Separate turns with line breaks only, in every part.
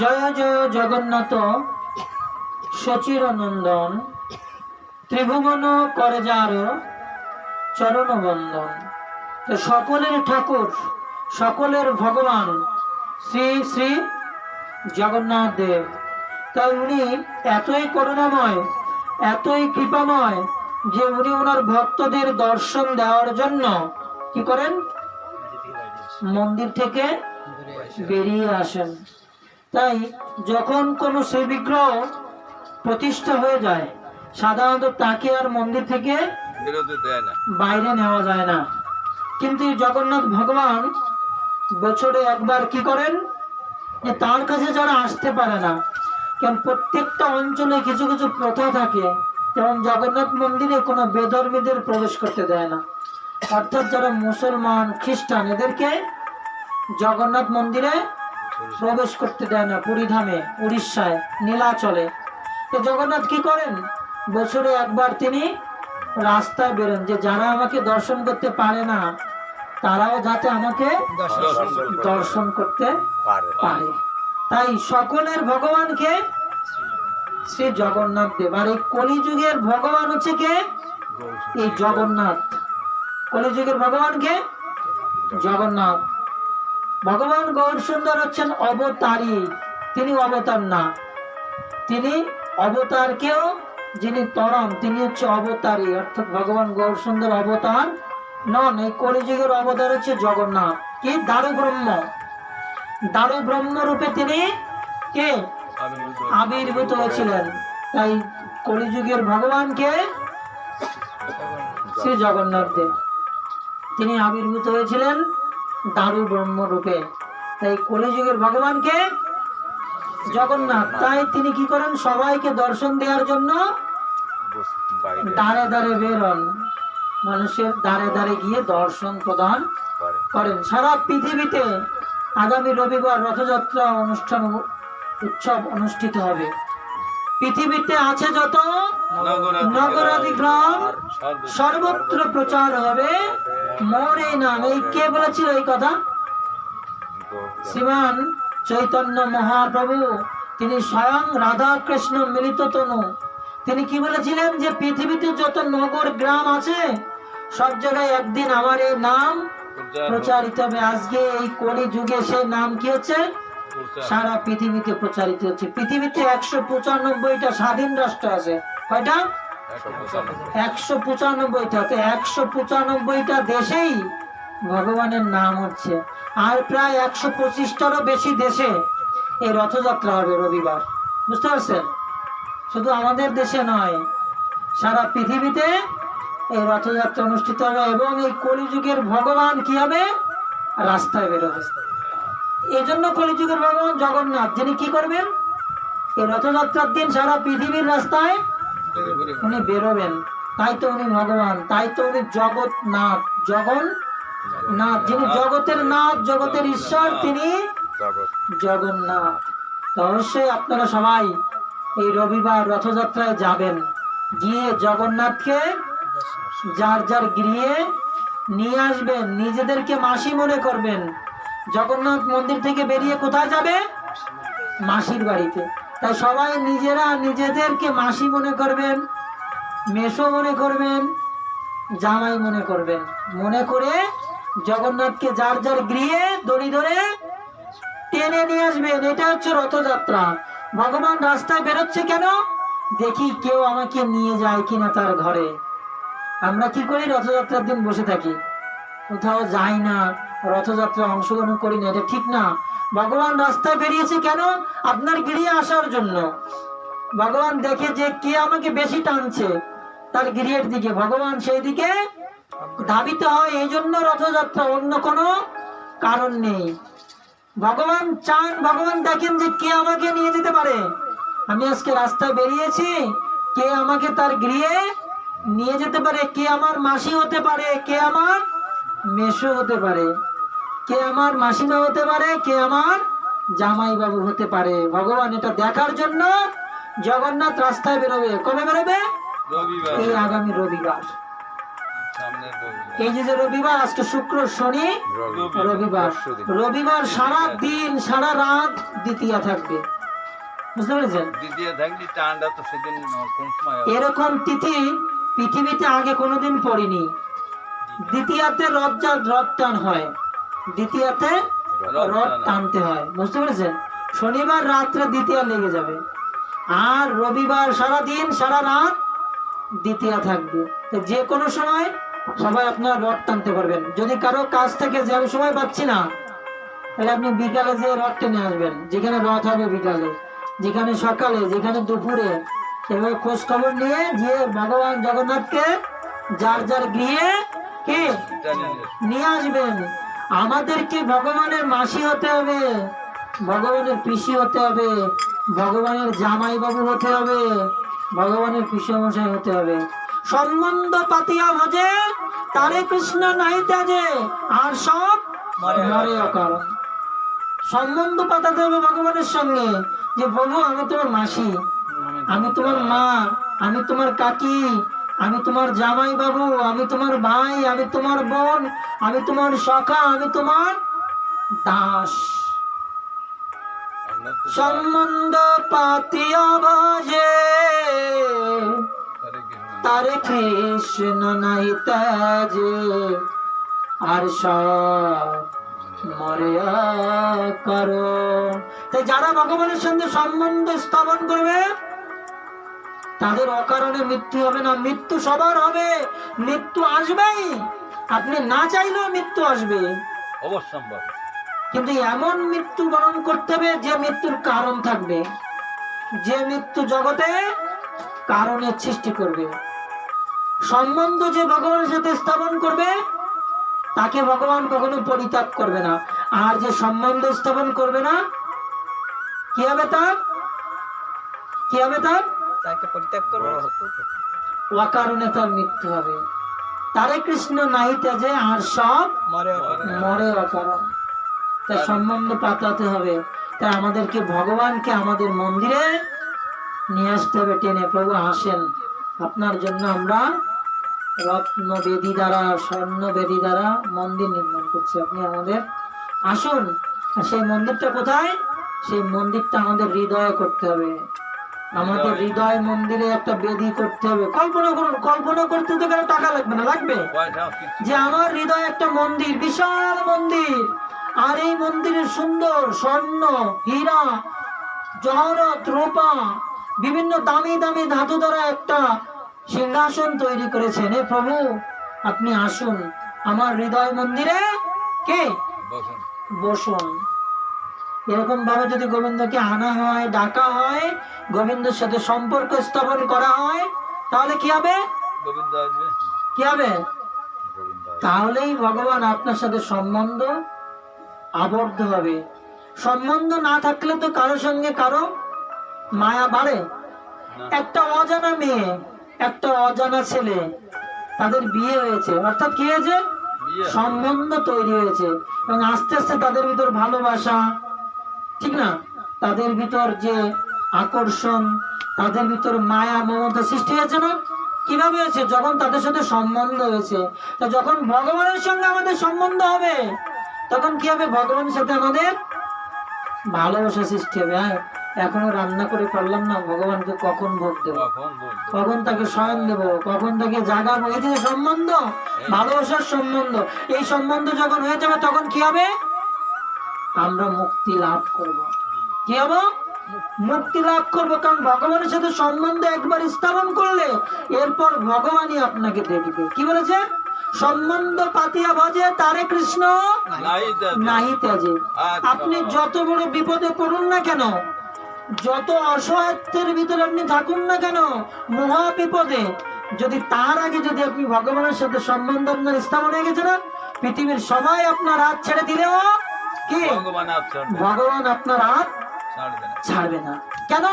জয় জয় জগন্নাথ। সচির নন্দন ত্রিভুবন করে যার চরণ বন্দন তো সকলের ঠাকুর, সকলের ভগবান শ্রী শ্রী জগন্নাথ দেব। তাই উনি এতই করুণাময়, এতই কৃপাময় যে উনি ওনার ভক্তদের দর্শন দেওয়ার জন্য কি করেন? মন্দির থেকে বেরিয়ে আসেন। তাই যখন কোনো সেই বিগ্রহ প্রতিষ্ঠা হয়ে যায় সাধারণত তাকে আর মন্দির থেকে বাইরে নেওয়া যায় না। কিন্তু জগন্নাথ ভগবান বছরে একবার কি করেন? যে তার কাছে যারা আসতে পারে না কারণ প্রত্যেকটা অঞ্চলে কিছু কিছু প্রথা থাকে যেমন জগন্নাথ মন্দিরে কোনো বেধর্মীদের প্রবেশ করতে দেয় না। অর্থাৎ যারা মুসলমান খ্রিস্টান এদেরকে জগন্নাথ মন্দিরে প্রবেশ করতে দেয় না পুরীধামে উড়িষ্যায় নীলাচলে। তো জগন্নাথ কি করেন? বছরে একবার তিনি রাস্তায় বেরোন। যে যারা আমাকে দর্শন করতে পারে না তারাও যাতে আমাকে
দর্শন করতে পারে।
তাই সকলের ভগবানকে শ্রী জগন্নাথ দেব। আর এই কলিযুগের ভগবান হচ্ছে কে? এই জগন্নাথ। কলিযুগের ভগবানকে জগন্নাথ। ভগবান গৌর সুন্দর হচ্ছেন অবতারী। তিনি অবতার না। তিনি অবতারকেও যিনি তরম তিনি হচ্ছে অবতারী। অর্থাৎ ভগবান গৌর সুন্দর অবতার নন। এই কলিযুগের অবতার হচ্ছে জগন্নাথ। কি? দারু ব্রহ্ম দারু ব্রহ্ম রূপে তিনি কে? আবির্ভূত হয়েছিলেন। তাই কলিযুগের ভগবানকে শ্রী জগন্নাথ দেব। তিনি আবির্ভূত হয়েছিলেন দারু ব্রহ্ম রূপে। তাই কলিযুগের ভগবানকে জগন্নাথ তাই তিনি কি করেন? সবাইকে দর্শন দেওয়ার জন্য দাঁড়ে দাঁড়ে বেরোন মানুষের দাঁড়ে দাঁড়ে গিয়ে দর্শন প্রদান করেন। সারা পৃথিবীতে আগামী রবিবার রথযাত্রা অনুষ্ঠান উৎসব অনুষ্ঠিত হবে। পৃথিবীতে আছে যত নগরাদি গ্রাম সর্বত্র প্রচার হবে। মোর এই নাম এই কে বলেছিল এই কথা? শ্রীমান চৈতন্য মহাপ্রভু তিনি স্বয়ং রাধা কৃষ্ণ মিলিত তনু। তিনি কি বলেছিলেন যে পৃথিবীতে যত নগর গ্রাম আছে সব জায়গায় একদিন আমার এই নাম প্রচারিত হবে। আজকে এই কলি যুগে সেই নাম কি হচ্ছে? সারা পৃথিবীতে প্রচারিত হচ্ছে। পৃথিবীতে একশো পঁচানব্বইটা স্বাধীন রাষ্ট্র আছে। কয়টা? একশো পঁচানব্বইটা, তো একশো পঁচানব্বইটা দেশেই ভগবানের নাম হচ্ছে। আর প্রায় একশো পঁচিশটারও বেশি দেশে এই রথযাত্রা হবে রবিবার। বুঝতে পারছেন? শুধু আমাদের দেশে নয়, সারা পৃথিবীতে এই রথযাত্রা অনুষ্ঠিত হবে এবং এই কলিযুগের ভগবান কি হবে? রাস্তায় বেরোবে এই জন্য কলিযুগের ভগবান জগন্নাথ, যিনি কি করবেন? এই রথযাত্রার দিন সারা পৃথিবীর রাস্তায় উনি বেরোবেন। তাই তো উনি ভগবান, তাই তো উনি জগৎ নাথ জগন নাথ, যিনি জগতের নাথ, জগতের ঈশ্বর, তিনি জগন্নাথ। অবশ্যই আপনারা সবাই এই রবিবার রথযাত্রায় যাবেন। গিয়ে জগন্নাথকে যার যার গৃহে নিয়ে আসবেন, নিজেদেরকে মাসি মনে করবেন। জগন্নাথ মন্দির থেকে বেরিয়ে কোথায় যাবে? মাসির বাড়িতে। তাই সবাই নিজেরা নিজেদেরকে মাসি মনে করবেন মেশো মনে করবেন, জামাই মনে করবেন। মনে করে জগন্নাথকে যার যার গৃহে দড়ি ধরে টেনে নিয়ে আসবেন। এটা হচ্ছে রথযাত্রা। ভগবান রাস্তায় বেরোচ্ছে কেন? দেখি কেউ আমাকে নিয়ে যায় কিনা তার ঘরে। আমরা কি করি? রথযাত্রার দিন বসে থাকি। কোথাও যাই না। রথযাত্রা অংশগ্রহণ করি না এটা ঠিক না। ভগবান রাস্তায় বেরিয়েছে কেন? আপনার গৃহে আসার জন্য। ভগবান দেখে যে কে আমাকে বেশি টানছে, তার গৃহের দিকে। ভগবান সেই দিকে ধাবিত হয়। এই জন্য রথযাত্রা অন্য কোনো কারণ নেই। ভগবান চান, ভগবান দেখেন যে কে আমাকে নিয়ে যেতে পারে। আমি আজকে রাস্তায় বেরিয়েছি, কে আমাকে তার গৃহে নিয়ে যেতে পারে? কে আমার মাসি হতে পারে? কে আমার মেশো হতে পারে কে আমার মাসিমা হতে পারে কে আমার জামাই বাবু হতে পারে। ভগবান এটা দেখার জন্য জগন্নাথ রাস্তায় বেরোবে। কবে বেরোবে?
রবিবার।
এই আগামী রবিবার। এই যে রবিবার আজকে শুক্র শনি রবিবার। রবিবার। সারা দিন সারা রাত দ্বিতীয়া থাকবে। বুঝতে পেরেছেন? এরকম তিথি পৃথিবীতে আগে কোনোদিন পড়িনি। দ্বিতীয়াতে রথ রথ টান হয়। দ্বিতীয়াতে
রথ
টানতে হয়। বুঝতে পেরেছেন? শনিবার রাত্রে দ্বিতীয়া লেগে যাবে। আর রবিবার সারা দিন সারা রাত দ্বিতীয়া থাকবে। তো যে কোনো সময় সবাই আপনার রথ টানতে পারবেন। যদি কারও কাজ থেকে যে আমি সময় পাচ্ছি না তাহলে আপনি বিকালে যে রথ টেনে আসবেন যেখানে রথ হবে বিকালে যেখানে সকালে যেখানে দুপুরে এভাবে খোঁজ খবর নিয়ে যে ভগবান জগন্নাথকে যার যার গৃহে কে?
নিয়ে
আসবেন। আমাদেরকে ভগবানের মাসি হতে হবে ভগবানের পিসি হতে হবে ভগবানের জামাই বাবু হতে হবে ভগবানের পিসমশাই হতে হবে। সম্বন্ধ পাতিয়া ভজে তারে কৃষ্ণ নাই ত্যাজে আর সব মরে অকারণ সম্বন্ধ পাতাতে হবে ভগবানের সঙ্গে যে প্রভু আমি তোমার মাসি আমি তোমার মা আমি তোমার কাকি আমি তোমার জামাই বাবু, আমি তোমার ভাই, আমি তোমার বোন, আমি তোমার সখা, আমি তোমার দাস সম্বন্ধ পাতিয়া। তারে কৃষ্ণ নাই তাজে আর মরে করো তাই যারা ভগবানের সঙ্গে সম্বন্ধ স্থাপন করবে তাদের অকারণে মৃত্যু হবে না মৃত্যু সবার হবে। মৃত্যু আসবেই। আপনি না চাইলেও মৃত্যু আসবে।
অবশ্যম্ভব।
কিন্তু এমন মৃত্যু বরণ করতে হবে যে মৃত্যুর কারণ থাকবে। যে মৃত্যু জগতে কারণের সৃষ্টি করবে। সম্বন্ধ যে ভগবানের সাথে স্থাপন করবে তাকে ভগবান কখনো পরিত্যাগ করবে না। আর যে সম্বন্ধ স্থাপন করবে না কি হবে তার? কি হবে তার?
তাকে পরিত্যাগ করব।
অকারণে তার মৃত্যু হবে। তারে কৃষ্ণ নাই তেজে আর সব
মরে
মরে অকারণ। তাই সম্বন্ধ পাতাতে হবে। তাই আমাদেরকে ভগবানকে আমাদের মন্দিরে নিয়ে আসতে হবে টেনে। প্রভু আসেন। আপনার জন্য আমরা রত্ন বেদি দ্বারা স্বর্ণ বেদি দ্বারা মন্দির নির্মাণ করছি। আপনি আমাদের আসুন। সেই মন্দিরটা কোথায়? সেই মন্দিরটা আমাদের হৃদয়ে করতে হবে। আমাদের হৃদয় মন্দিরে একটা বেদি করতে হবে। কল্পনা করুন কল্পনা করতে তো কারও টাকা লাগবে না? লাগবে? যে আমার হৃদয় একটা মন্দির বিশাল মন্দির। আর এই মন্দিরের সুন্দর স্বর্ণ হীরা জহরত রূপা বিভিন্ন দামি দামি ধাতু দ্বারা একটা সিংহাসন তৈরি করেছেন। হে প্রভু আপনি আসুন। আমার হৃদয় মন্দিরে কে?
বসুন।
বসুন। এরকম ভাবে যদি গোবিন্দকে আনা হয় ডাকা হয় গোবিন্দের সাথে সম্পর্ক স্থাপন করা হয় তাহলে কি হবে? কি হবে? তাহলেই ভগবান আপনার সাথে সম্বন্ধ আবদ্ধ হবে। সম্বন্ধ না থাকলে তো কারও সঙ্গে কারও মায়া বাড়ে। একটা অজানা মেয়ে একটা অজানা ছেলে তাদের বিয়ে হয়েছে। অর্থাৎ কি হয়েছে? সম্বন্ধ তৈরি হয়েছে। এবং আস্তে আস্তে তাদের ভিতর ভালোবাসা ঠিক না? তাদের ভিতর যে আকর্ষণ তাদের ভিতর মায়া মমতা সৃষ্টি হয়েছে না? কীভাবে হয়েছে? যখন তাদের সাথে সম্বন্ধ হয়েছে তা যখন ভগবানের সঙ্গে আমাদের সম্বন্ধ হবে তখন কি হবে? ভগবানের সাথে আমাদের ভালোবাসা সৃষ্টি হবে। হ্যাঁ এখনও রান্না করে পারলাম না ভগবানকে কখন ভোগ দেবো?
কখন
তাকে শয়ন দেব? কখন তাকে জাগাবো? এই যে সম্বন্ধ ভালোবাসার সম্বন্ধ এই সম্বন্ধ যখন হয়ে যাবে তখন কি হবে? আমরা মুক্তি লাভ করব। কি হব? মুক্তি লাভ করব কারণ ভগবানের সাথে সম্বন্ধ একবার স্থাপন করলে এরপর ভগবানই আপনাকে দেখবে। কি বলেছে? সম্বন্ধ পাতিয়া বাজে তারে কৃষ্ণ নাহি তেজে
আচ্ছা।
আপনি যত বড় বিপদে পড়ুন না কেন যত অসহায়ত্বের ভিতরে আপনি থাকুন না কেন মহা বিপদে যদি তার আগে যদি আপনি ভগবানের সাথে সম্বন্ধ আপনার স্থাপন হয়ে গেছে না পৃথিবীর সবাই আপনার হাত ছেড়ে দিলেও কি?
ভগবান আপনার
হাত
ছাড়বে না।
কেন?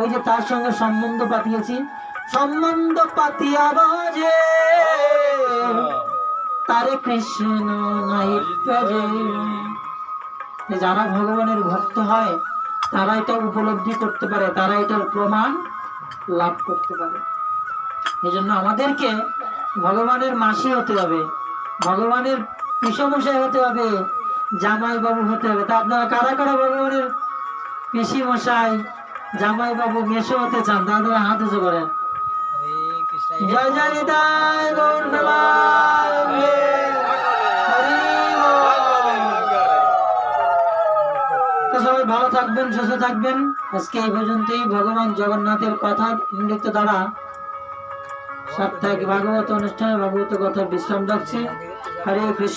ওই যে তার সঙ্গে সম্বন্ধ পাতিয়েছি। সম্বন্ধ পাতিয়া বাজে। তারে কৃষ্ণ নাই যারা ভগবানের ভক্ত হয় তারা এটা উপলব্ধি করতে পারে তারা এটার প্রমাণ লাভ করতে পারে। এই জন্য আমাদেরকে ভগবানের মাসি হতে হবে ভগবানের পিসমশাই হতে হবে জামাই বাবু হতে হবে। তা আপনারা কারা কারা ভগবানের পিসি মশাই জামাই বাবু মেশো হতে চান তাদের হাত উঁচু। তো সবাই ভালো থাকবেন, সুস্থ থাকবেন। আজকে এই পর্যন্তই। ভগবান জগন্নাথের কথা অমৃত দ্বারা সাপ্তাহিক ভাগবত অনুষ্ঠানে ভাগবত কথা বিশ্রাম রাখছি। হরে কৃষ্ণ।